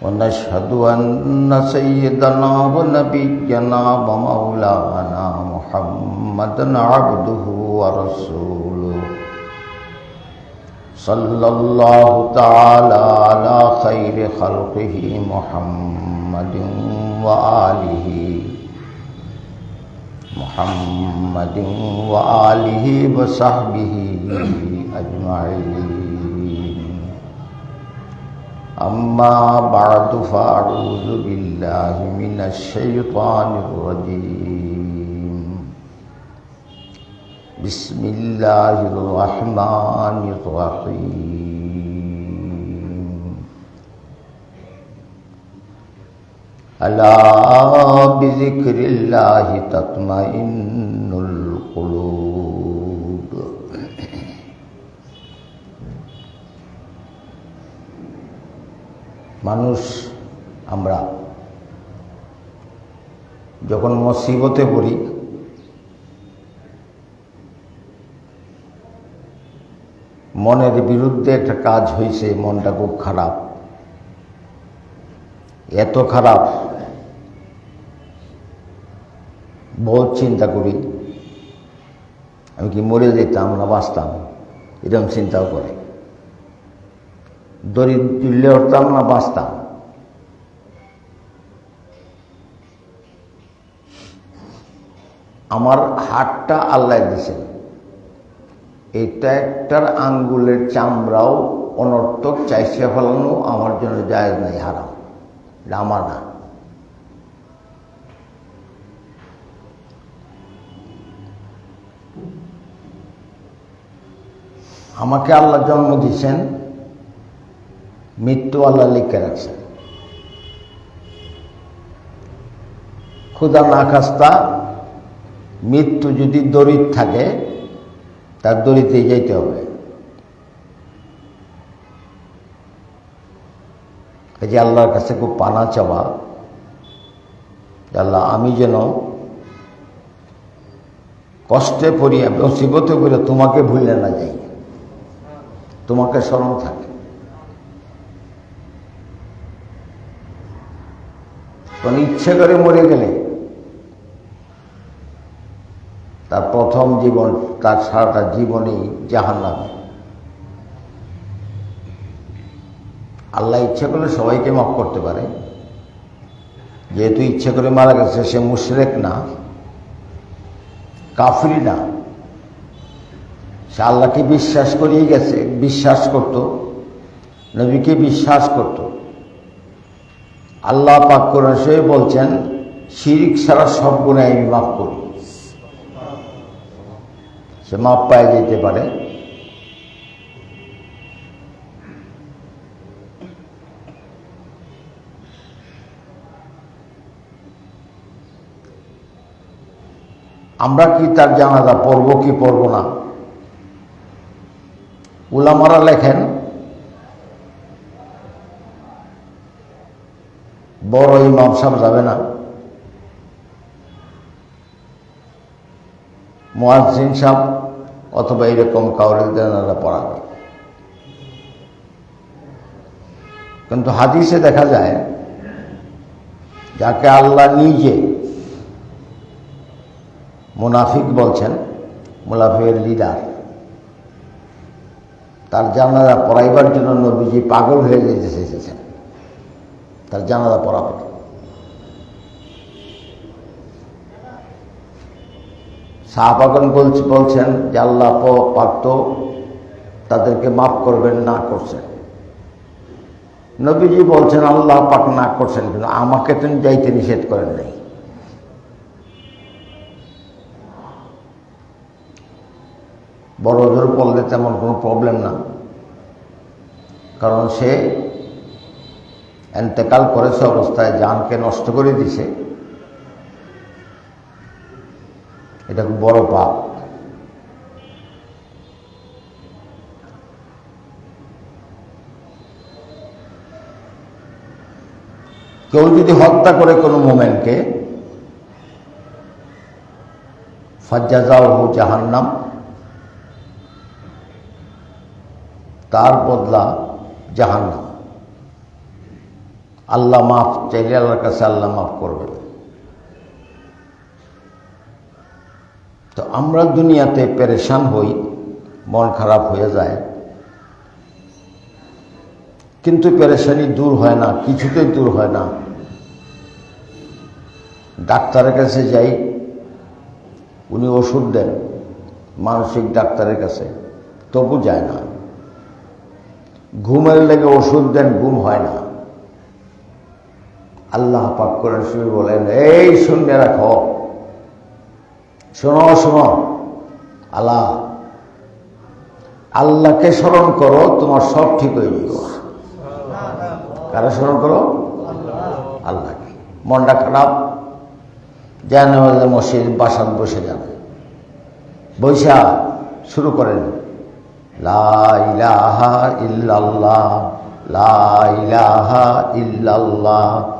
ونشهد أن سيدنا ونبينا ومولانا محمدا عبده ورسوله. صلى الله تعالى على خير خلقه محمد وآله. محمد وآله وصحبه أجمعين. أما بعد فأعوذ بالله من الشيطان الرجيم. بسم الله الرحمن الرحيم. ألا بذكر الله تطمئن القلوب. মানুষ আমরা। যখন মুসিবতে পড়ি, মনের বিরুদ্ধে একটা কাজ হয়েছে মনটা খুব খারাপ। এত খারাপ, বহুত চিন্তা করি। আমি কি মরে যেতাম না বাঁচতাম, এরকম চিন্তাও করে। দরিদ্র উঠতাম না বাঁচতাম। আমার হাতটা আল্লাহ দিয়েছেন। এটা একটার আঙ্গুলের চামড়াও অনর্থক, চাইছে ফেলানো, আমার জন্য জায়জ নাই, হারাম। আমার না। আমাকে আল্লাহ জন্ম দিয়েছেন। মৃত্যু আল্লাহ লিখে রাখছেন ক্ষুদা না খাস্তা মৃত্যু যদি দরিদ থাকে, তার দড়িতে যেতে হবে। এই যে আল্লাহর কাছে খুব পানা চাওয়া আল্লাহ, আমি যেন কষ্টে পড়িয়া মুসিবতে করে তোমাকে ভুলে না যাই। তোমাকে স্মরণ থাকে। কোন ইচ্ছে করে মরে গেলে। তার প্রথম জীবন, তার সারাটা জীবনই জাহান নামে আল্লাহ ইচ্ছে করলে সবাইকে মাফ করতে পারে। যেহেতু ইচ্ছে করে মারা গেছে, সে মুশরেক না, কাফরি না। সে আল্লাহকে বিশ্বাস করিয়ে গেছে, বিশ্বাস করত, নবীকে বিশ্বাস করত। আল্লাহ পাক করে সে বলছেন, শিরিক ছাড়া সব গুণে আমি মাফ করি। সে মাপ পায়ে যেতে পারে। আমরা কি তার জানাজা পড়ব কি পড়ব না? উলামারা লেখেন বড় ইমাম সাহেব যাবে না। মোয়াজিন সাহেব অথবা এরকম কাউরে জানাজা পড়াবে। কিন্তু হাদিসে দেখা যায়, যাকে আল্লাহ নিজে মুনাফিক বলছেন, মুনাফিকের লিডার তার জানাজা পড়াইবার জন্য নবীজি পাগল হয়ে যেতে এসেছেন তার জানাজা পড়াবে শাহবাগন বলছে বলছেন যে আল্লাহ পাক তাদেরকে মাফ করবেন, না করছেন। নবীজি বলছেন, আল্লাহ পাক না করছেন কিন্তু আমাকে তো যাইতে নিষেধ করেন নাই। বড় জোর পড়লে তেমন কোনো প্রবলেম না। কারণ সে এন্তেকাল করেছে অবস্থায়, জানকে নষ্ট করে দিছে। এটা খুব বড় পাপ। কেউ যদি হত্যা করে কোনো মোমেন্টকে ফাজ্জাজাও জাহান্নাম, তার বদলা জাহান্নাম। আল্লাহ মাফ, চাইলে আল্লাহর কাছে আল্লাহ মাফ করবেন তো আমরা দুনিয়াতে পেরেশান হই, মন খারাপ হয়ে যায়। কিন্তু পেরেশানি দূর হয় না, কিছুতেই দূর হয় না। ডাক্তারের কাছে যাই, উনি ওষুধ দেন মানসিক ডাক্তারের কাছে, তবু যায় না। ঘুমের লেগে ওষুধ দেন, ঘুম হয় না। আল্লাহ পাক করে শুরু বলেন, এই শুনে রাখো। শোনো শোনো। আল্লাহ, আল্লাহকে স্মরণ করো, তোমার সব ঠিক হয়ে যাবে কারা স্মরণ করো? আল্লাহকে। মনটা খারাপ। যেন মসজিদ বাসান বসে যাবে। বৈশা, শুরু করেন। লা ইলাহা ইল্লাল্লাহ, লা ইলাহা ইল্লাল্লাহ।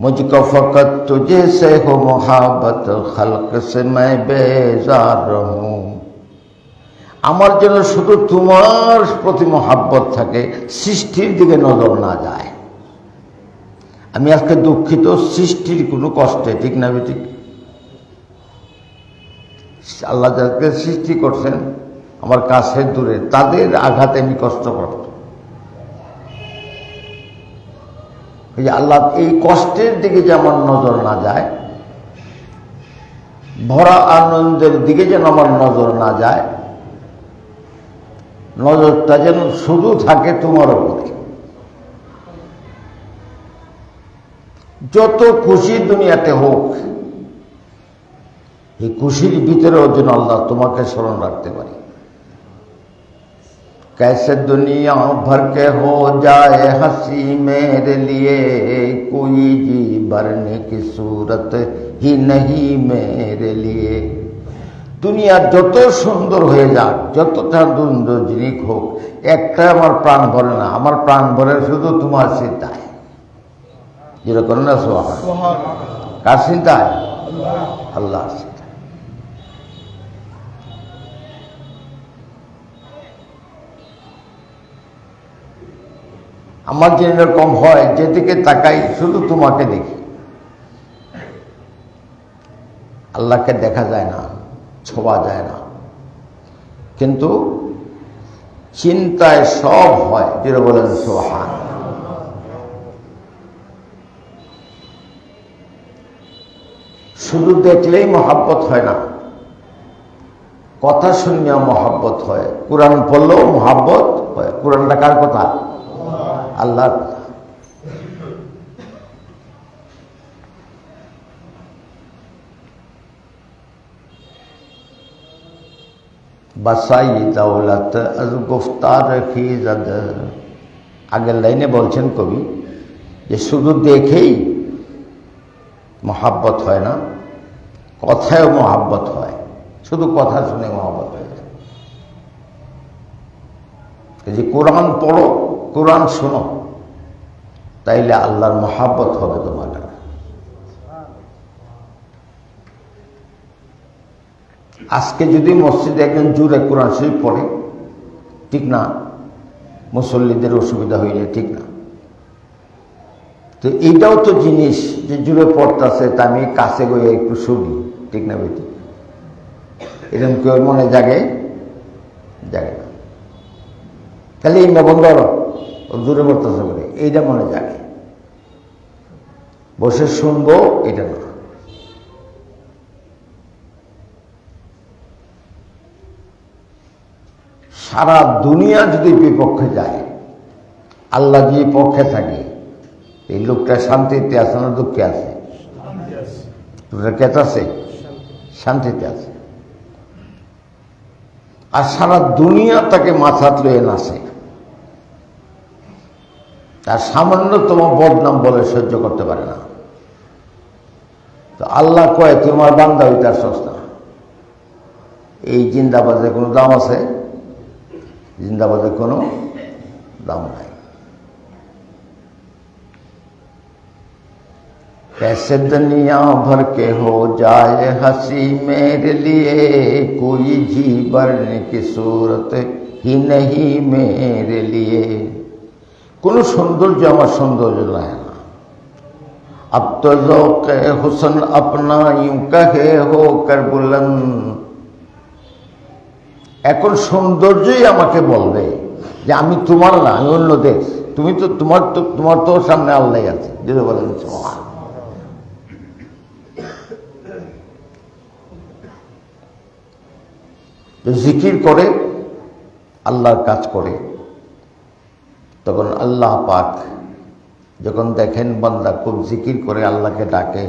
मुझको फकत तुझे से हो मोहब्बत खल्क से मैं बेजार रहूं আমার যেন শুধু তোমার প্রতি মহাব্বত থাকে সৃষ্টির দিকে নজর না যায় আমি আজকে দুঃখিত সৃষ্টির কোনো কষ্টে ঠিক না ঠিক আল্লাহ যাদেরকে সৃষ্টি করছেন আমার কাছে দূরে তাদের আঘাতে আমি কষ্ট এই যে আল্লাহ এই কষ্টের দিকে যে আমার নজর না যায়, ভরা আনন্দের দিকে যেন আমার নজর না যায়, নজরটা যেন শুধু থাকে তোমার উপরে। যত খুশি দুনিয়াতে হোক, এই খুশির ভিতরেও যেন আল্লাহ তোমাকে স্মরণ রাখতে পারি। कैसे दुनिया भर के हो जाए हंसी मेरे लिए कोई जी भरने की सूरत ही नहीं मेरे लिए দুনিয়া যত সুন্দর হয়ে যাক যতটা সুন্দর জিনিস হোক একটা আমার প্রাণ ভরে না আমার প্রাণ ভরে শুধু তোমার চিন্তায় যেরকম না সোহান কার চিন্তায় আল্লাহ আমার যে এরকম হয় যেদিকে তাকাই, শুধু তোমাকে দেখি। আল্লাহকে দেখা যায় না, ছোঁয়া যায় না। কিন্তু চিন্তায় সব হয়, যেটা বলেন সোহান শুধু দেখলেই মহাব্বত হয় না। কথা শুনিয়া মহাব্বত হয়। কোরআন পড়লেও মহাব্বত হয়। কোরআনটা কার কথা? আল্লাহ বাসাই দৌলত আজ গুফতার খিজদ আগের লাইনে বলছেন কবি যে শুধু দেখেই মহাব্বত হয় না, কথায়ও মহাব্বত হয়। শুধু কথা শুনে মহাব্বত হয়ে যায়। যে কোরআন পড়ো কোরআন শোনো, তাইলে আল্লাহর মহাব্বত হবে তোমার। আজকে যদি মসজিদে একজন জুড়ে কোরআন শরীফ পড়ে, ঠিক না? মুসল্লিদের অসুবিধা হইলে ঠিক না। তো এইটাও তো জিনিস যে জুড়ে পড়তেছে, তা আমি কাছে গিয়ে একটু শুনি, ঠিক না বেটি? এরকম কেউ মনে জাগে? জাগে না। তাহলে এই না জুড়ে পড়তেছে বলে, এইটা মনে জাগে। বসে শুনব এটা না। সারা দুনিয়া যদি বিপক্ষে যায়, আল্লাহ যদি পক্ষে থাকে, এই লোকটা শান্তিতে আছে না দুঃখে আছে? লোকটা আছে? শান্তিতে আছে। আর সারা দুনিয়া তাকে মাথা লয়ে নাচে। তার সামান্যতম বদনাম বলে সহ্য করতে পারে না তো আল্লাহ কয় তোমার বান্দা হইতে আর সস্তা এই জিন্দাবাদে কোনো দাম আছে জিন্দাবাদে কোনো দাম নাই कैसे दुनिया भर के हो जाए हंसी मेरे लिए कोई जी भरने की सूरत ही नहीं मेरे लिए কোন সৌন্দর্য আমার সৌন্দর্য লাগে না अब तो ज़ौक़ हुसन अपना यूं कहे हो कर बुलंद এখন সৌন্দর্যই আমাকে বলবে যে আমি তোমার না আমি অন্য দেশ তুমি তো তোমার তো তোমার তো সামনে আল্লাহ আছে যেটা বলেন সোমা জিকির করে আল্লাহর কাজ করে তখন আল্লাহ পাক যখন দেখেন বান্দা খুব জিকির করে আল্লাহকে ডাকে,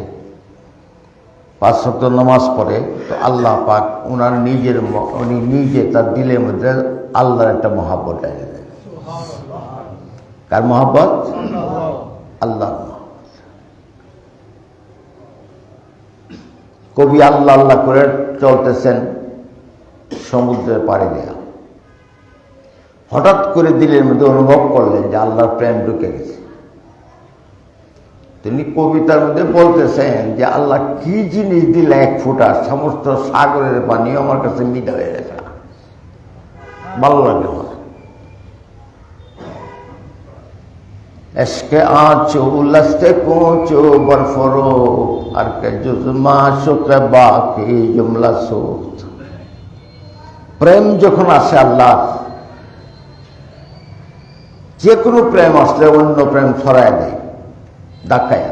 পাঁচ শক্ত নামাজ পড়ে, তো আল্লাহ পাক ওনার নিজের উনি নিজে তার দিলের মধ্যে আল্লাহর একটা মহাব্বত এনে দেন। কার মহাব্বত? আল্লাহ কবি আল্লাহ আল্লাহ করে চলতেছেন, সমুদ্রের পাড়ে দেয়া। হঠাৎ করে দিলের মধ্যে অনুভব করলেন যে আল্লাহর প্রেম ঢুকে গেছে। তিনি কবিতার মধ্যে বলতেছেন যে, আল্লাহ কি জিনিস দিলে এক ফুটা সমস্ত সাগরের পানি আমার কাছে মিটা হয়ে গেছে। ভালো লাগে এসকে আঁচো লস্তে কোঁচো, বরফরো, আর কে জুজমা শুক্র বাকি জুমলা সুত। প্রেম যখন আসে আল্লাহ যে কোনো প্রেম আসলে অন্য প্রেম ছড়ায় দেয় ডাকায়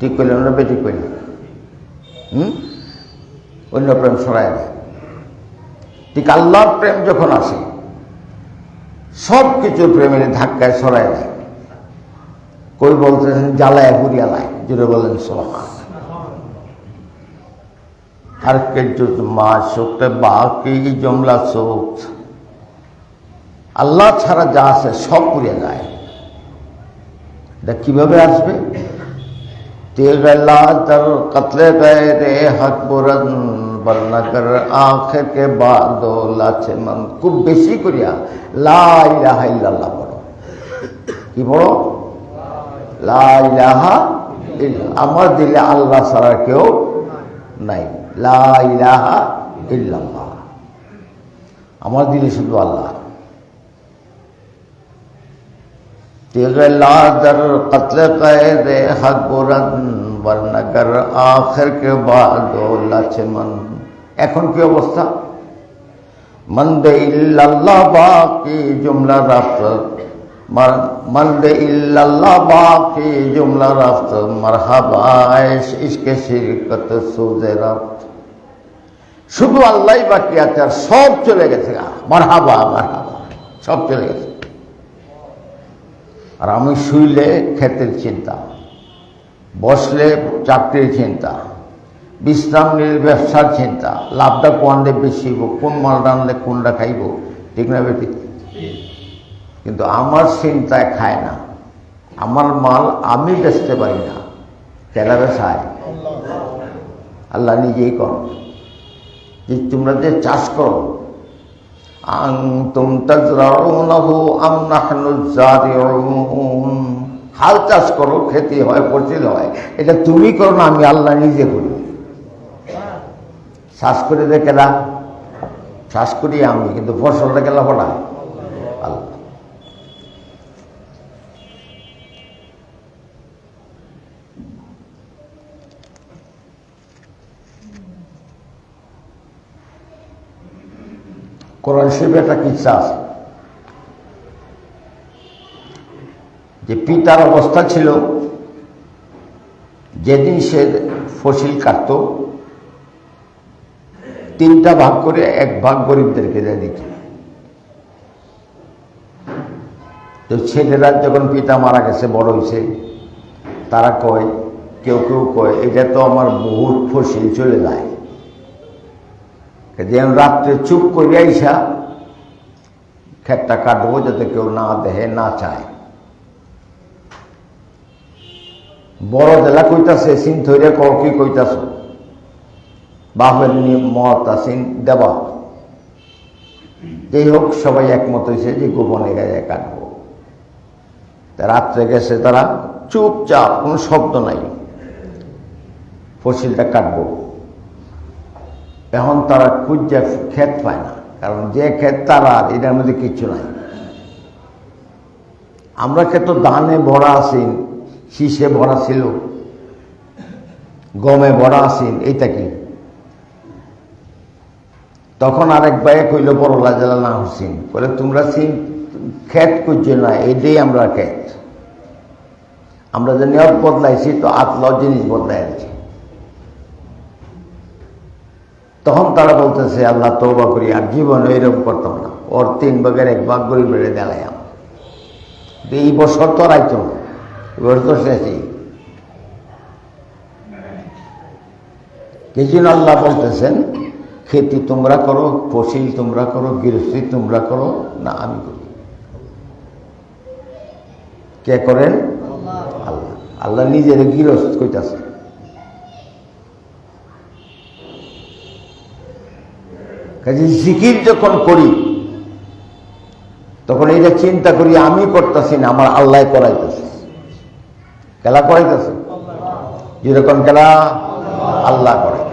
ঠিক করলে না বেটি করলে হুম? অন্য প্রেম ছড়ায় দেয়। ঠিক আল্লাহর প্রেম যখন আসে সব কিছু প্রেমের ধাক্কায় ছড়ায় দেয়। কই বলতেছেন, জ্বালায় বুড়িয়ালায় জুড়ে বলেন সোহান हर के বাকি জমলা बाकी আল্লাহ ছাড়া যা আছে সব পুড়ে যায়। এটা কীভাবে আসবে? কতলে খুব বেশি করিয়া লা ইলাহা ইল্লাল্লাহ কি পড়ো? লা আমার দিলে আল্লাহ ছাড়া কেউ নাই। লা ইলাহা ইল্লাল্লাহ। আমার দিলে শুধু আল্লাহ। تیغ لا در قتل حق برن বর্ণাকার আখেরকে বাদ লাছে মন এখন কি অবস্থা? মন্দে ইল্লাল্লাহ বাকি জুমলা রাফত মন্দে ইল্লাল্লাহ বাকি জুমলা রাফত মারহাবা আয়েশ ইশকে শিরকত সুজে রাফত শুধু আল্লাহ বাকি আছে আর সব চলে গেছে মারহাবা মারহাবা সব চলে গেছে আর আমি শুইলে ক্ষেতের চিন্তা, বসলে চাকরির চিন্তা, বিশ্রাম নিলে ব্যবসার চিন্তা, লাভটা কোয়ান্ডে বেশি হইব কোন মাল রানলে কোনটা খাইব, ঠিক না বেটি কিন্তু আমার চিন্তায় খায় না। আমার মাল আমি বেচতে পারি না। কেনা বেচায় আল্লাহ নিজেই কর। যে তোমরা যে চাষ করো আনতুম তাজরাউনাহু আম নাহনু যারিউন হাল চাষ করো, খেতে হয় ফসল হয়। এটা তুমি করো না, আমি আল্লাহ নিজে করি। শ্বাস করে দেখে না। শ্বাস করি আমি, কিন্তু ফসলটা গেলা পড়া কোরআন শরীফে একটা কিচ্ছা আছে? যে পিতার অবস্থা ছিল, যেদিন সে ফসিল কাটত, তিনটা ভাগ করে এক ভাগ গরিবদেরকে দিয়ে দিত। তো ছেলেরা যখন পিতা মারা গেছে, বড় হয়েছে তারা কয়, কেউ কেউ কয়, এটা তো আমার বহুত ফসিল চলে যায়। যেন রাত্রে চুপ করে আইসা খেতটা কাটবো যাতে কেউ না দেহে না চায়। বড় জেলা কইতাছে, সিন থইরে কর কি কইতাছ? বাহের মত আসিন দেবা। যাই হোক, সবাই একমত হয়েছে যে গোপনে গায়ে কাটব। রাত্রে গেছে তারা, চুপচাপ, কোনো শব্দ নাই। ফসিলটা কাটবো। এখন তারা খুঁজে ক্ষেত পায় না। কারণ যে ক্ষেত তারা, এটার মধ্যে কিচ্ছু নাই। আমরা ক্ষেত ধানে ভরা আসিন শীষে ভরা ছিল, গমে ভরা আসিন এইটা কি? তখন আরেক ভাইয়ে কইল, বড় লাজালা না হুসিন। বলে, তোমরা সিন ক্ষেত করছ না, এটাই আমরা ক্ষেত আমরা যে নিয়ত বদলাইছি, তো আতলাও জিনিস বদলাই আছে তখন তারা বলতেছে আল্লাহ তৌবা করি আর জীবন এরকম করতাম না। ওর তিন ভাগের এক ভাগ গরিব বেড়ে দেলাইয়াম এই বছর তো রাইত এবার তো শেষই। আল্লাহ বলতেছেন খেতি তোমরা করো ফসিল তোমরা করো গৃহস্থী তোমরা করো না আমি করি। কে করেন? আল্লাহ। আল্লাহ নিজের গৃহস্থ কইতাছে। কাজে জিকির যখন করি, তখন এইটা চিন্তা করি, আমি করতেছি না, আমার আল্লাহ করাইতেছে। খেলা করাইতেছে? যেরকম খেলা আল্লাহ করাইতেছে।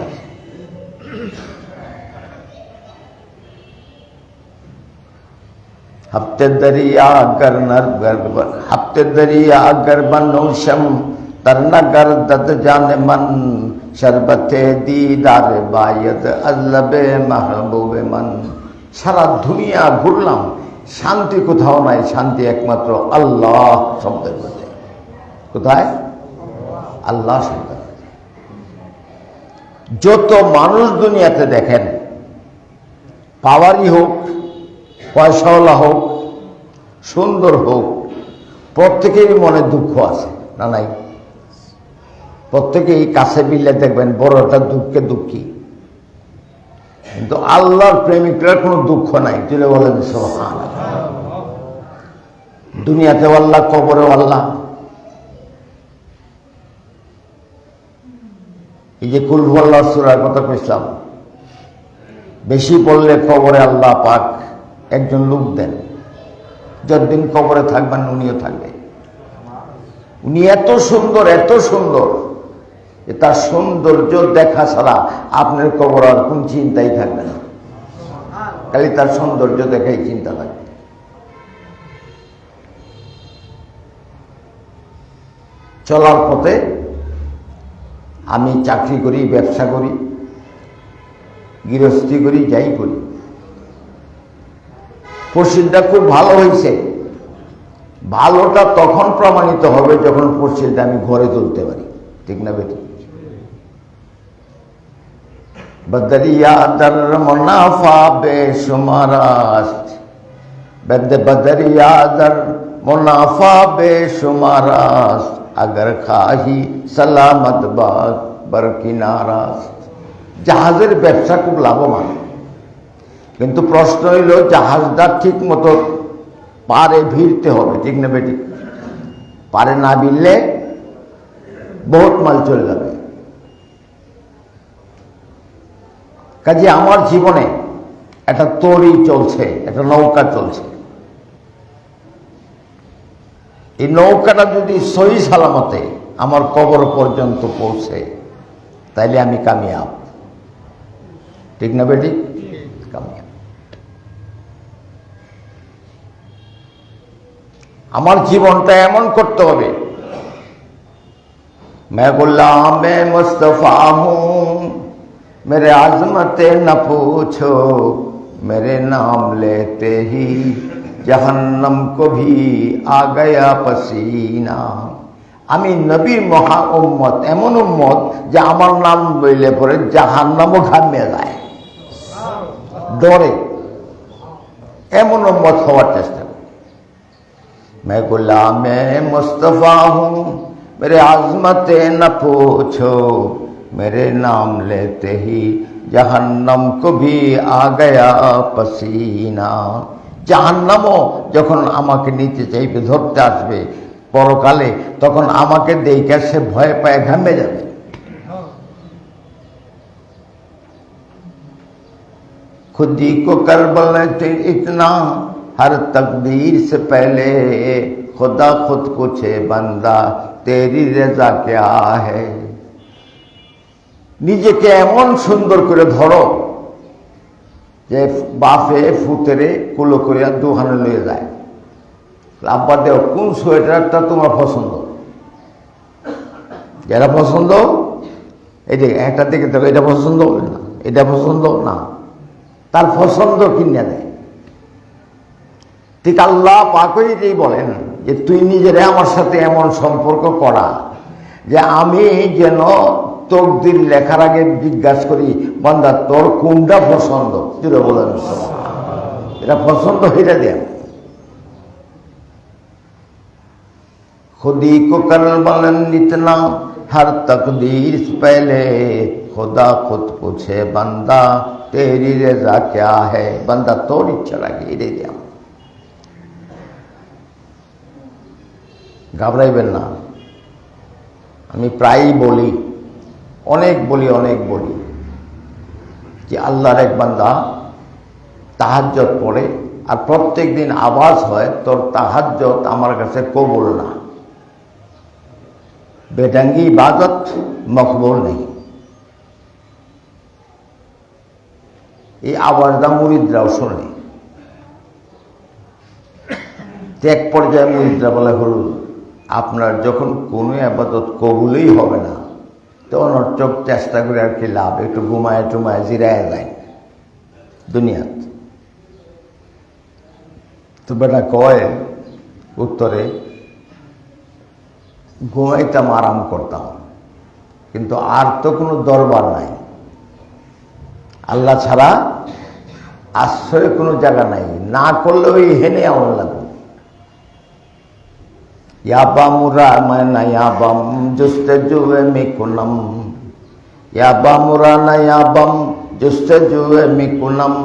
হাফতের দরিয়া গর নর গর্ব হপ্তে দরিয়া গর্ব तरनगर दत जान मन शरबत দিদার বায়ত আল্লাবে মাহবুবে মন সারা দুনিয়া ঘুরলাম, শান্তি কোথাও নাই, শান্তি একমাত্র আল্লাহ শব্দের মধ্যে। কোথায়? আল্লাহ শব্দ যত মানুষ দুনিয়াতে দেখেন, পাওয়ারই হোক, পয়সাওয়ালা হোক, সুন্দর হোক, প্রত্যেকেরই মনে দুঃখ আছে, না নাই? প্রত্যেকেই কাছে মিললে দেখবেন বড়টা দুঃখে দুঃখী। কিন্তু আল্লাহর প্রেমিকরা কোনো দুঃখ নাই। তুলে বলেন সোহান দুনিয়াতেও আল্লাহ, কবরেও আল্লাহ। এই যে কুলফল্লা সুরার কথা কইসলাম বেশি পড়লে কবরে আল্লাহ পাক একজন লোক দেন। যতদিন কবরে থাকবেন, উনিও থাকবে। উনি এত সুন্দর এত সুন্দর। তার সৌন্দর্য দেখা ছাড়া আপনার কবর আর কোন চিন্তাই থাকবে না। খালি তার সৌন্দর্য দেখাই চিন্তা থাকবে চলার পথে আমি চাকরি করি, ব্যবসা করি, গৃহস্থী করি, যাই করি। পশ্চিমটা খুব ভালো হয়েছে। ভালোটা তখন প্রমাণিত হবে যখন পশ্চিমটা আমি ঘরে তুলতে পারি। ঠিক না বেটি বদরিয়াদার মুনাফা বেশুমার বদ বদরিয়াদার মুনাফা বেশুমার আগর খাহি সালামত বাগ বর কিনারাস জাহাজের ব্যবসা খুব লাভবান। কিন্তু প্রশ্ন হইল, জাহাজটা ঠিক মতো পারে ভিড়তে হবে, ঠিক না বেটি পারে না ভিড়লে বহুত মাল চলে যাবে। কাজে আমার জীবনে একটা তরি চলছে একটা নৌকা চলছে এই নৌকাটা যদি সহি সালামতে আমার কবর পর্যন্ত পৌঁছে তাইলে আমি কামিয়াব ঠিক না বেটি কামিয়াব আমার জীবনটা এমন করতে হবে मैं गुलाम मैं मुस्तफ़ा हूँ मेरे आजमत न पूछो मेरे नाम लेते ही जहन्नम को भी आ गया पसीना আমি নবীর মহা উম্মত এমন উম্মত যে আমার নাম বইলে পরে জাহান্নামও ঘামিয়ে যায় ডরে এমন উম্মত হওয়ার চেষ্টা করি मैं गुलाम मुस्तफ़ा हूँ मेरे आजमत न पूछो मेरे नाम लेते ही जहन्नम को भी आ गया पसीना জাহান্নামও যখন আমাকে নিতে চাইবে ধরতে আসবে পরকালে তখন আমাকে দেখে সে ভয় পায় ঘামে যাবে खुदी को करबल थे इतना हर तकदीर से पहले खुदा खुद पूछे बंदा तेरी रेजा क्या है নিজেকে এমন সুন্দর করে ধরো যে বাফে ফুতেরে কুলো করিয়া দোকানে লয়ে যায়। আব্বা দেও কোন সোয়েটারটা তোমার পছন্দ? যেটা পছন্দ? এই যে একটা দিকে দেখো, এটা পছন্দ? না, এটা পছন্দ? না। তার পছন্দ কিনে দেয়। ঠিক আল্লাহ পাকই এটাই বলেন যে, তুই নিজেরে আমার সাথে এমন সম্পর্ক করা যে আমি যেন তকদির লেখার আগে জিজ্ঞাসা করি, বান্দা, তোর কোনটা পছন্দ? জুড়ে বলেন এটা পছন্দ হইটা দেন। খুদি কোকাল কর বলেন নিতনা হার তকদির পেলে, খোদা খুদ পুছে, বান্দা, তেরি রে ক্যা হে বান্দা, তোর ইচ্ছা লাগে, এটাই দিয়া। ঘাবড়াইবেন না। আমি প্রায়ই বলি অনেক বলি অনেক বলি। যে আল্লাহর এক বান্দা তাহাজ্জত পড়ে আর প্রত্যেক দিন আওয়াজ হয়, তোর তাহাজ্জত আমার কাছে কবুল না। বেটাঙ্গি ইবাদত মকবুল নেই। এই আওয়াজটা মুরিদরাও শোনে। এক পর্যায়ে মুরিদরা বলে হল আপনার যখন কোনো আবাদত কবুলই হবে না। ওর চোখ চেষ্টা করে আর কি লাভ, একটু ঘুমায় টুমায় জিরায় যায় দুনিয়াত। তো বেটা কয় উত্তরে, ঘুমাইতাম, আরাম করতাম। কিন্তু আর তো কোনো দরবার নাই। আল্লাহ ছাড়া আশ্রয় কোনো জায়গা নাই। না করলে ওই হেনে আমার লাগবে। ইয়াবামুরা মানা ইয়াবাম জুস্তে জুয়ে মিকুনম ইয়াবামুরা না ইয়াবাম জুস্তে জুয়ে মিকুনম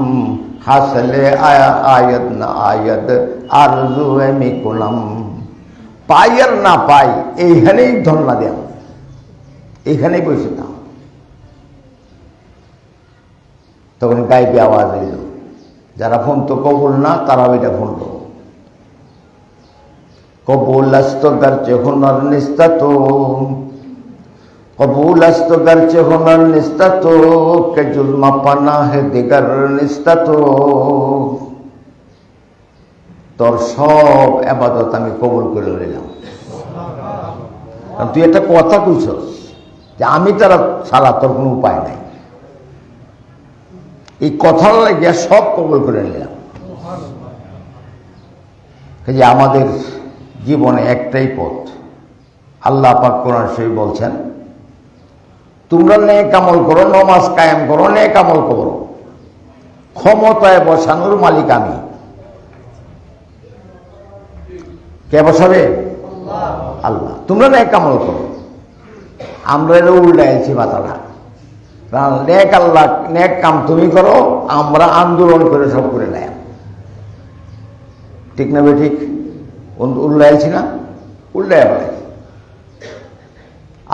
হাসলে আয়া আয়াত না আয়াত আর জুয়ে মিকুনম পাই আর না পাই এইখানেই ধর্ণা দেন এইখানেই বসে না তখন গাইবে আওয়াজ এলো যারা ফোন তো কবুল না তারাও এটা ফোন তো কবুল আস্ত গরচে হুনর নিস্তা তো কবুল আস্ত গরচে হুনর নিস্তা কে জুলমা পানা হে দিগর নিস্তা তো তোর সব আবাদত আমি কবুল করে নিলাম। তুই একটা কথা কইছ যে আমি তারা ছাড়া তোর কোনো উপায় নাই। এই কথার লাগে সব কবল করে নিলাম। যে আমাদের জীবনে একটাই পথ। আল্লাহ পাক কোরআন সেই বলছেন তোমরা নে কামল করো নমাজ কায়েম করো নে কামল করো। ক্ষমতায় বসানোর মালিক আমি। কে বসাবে? আল্লাহ। তোমরা ন্যাক কামল করো। আমরা এটা উল্টাইছি মাথাটা। কারণ নেক আল্লাহ নেক কাম তুমি করো আমরা আন্দোলন করে সব করে নেয়। ঠিক না বে ঠিক? উল্লাইছি না উল্লাই বলে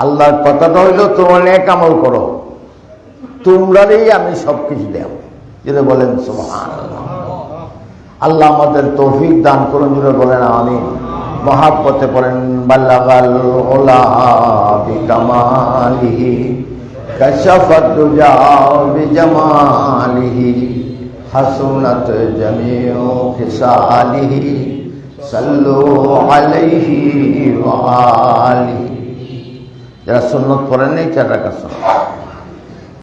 আল্লাহর কথাটা হইল, তোমরা নেক আমল করো। তোমরারই আমি সব কিছু দেব। যেটা বলেন সুবহান আল্লাহ আমাদের তৌফিক দান করুন যেটা বলেন আমি মহাব্বতে পড়েন, বাল্লাগাল ওলা বিকামালিহি, কশফত দুজা বিজমালিহি, হাসুনাত জামিউ খিসালিহি সাল্লু আলাইহি ওয়া আলিহি। যারা সুন্নত পড়েন এই চার রাখা